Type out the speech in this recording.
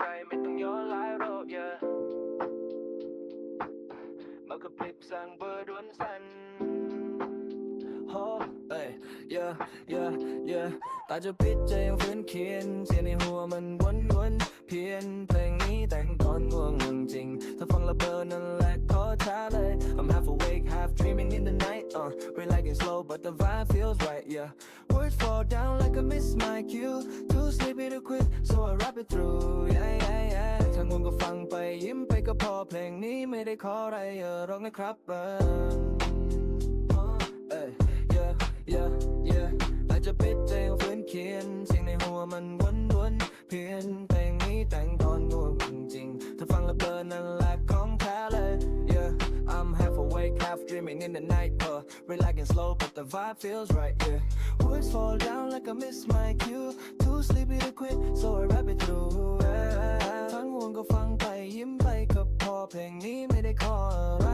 time your bird sun Oh, yeah, yeah, yeah ถ้าฟังระเบิดนั่นแหละก็ท้าเลย I'm half awake half dreaming in the night uh relaxing slow but the vibe feels right yeah words fall down like I miss my cue too sleepy to quit so I rap it through พอเพลงนี้ไม่ได้ขออะไรอย่าร้องนะครับเออเอยเยอะเยอะเยอะอาจจะปิดใจเฟืนเขียนสิ่งในหัวมันวนวนเพี้ยนเพลงนี้แต่งตอนง่วงจริงถ้าฟังแล้วเบอร์นั่นแหละของแท้เลย yeah I'm half awake half dreaming in the night u t relaxing slow but the vibe feels right yeah woods fall down like I miss my cue helping me make it call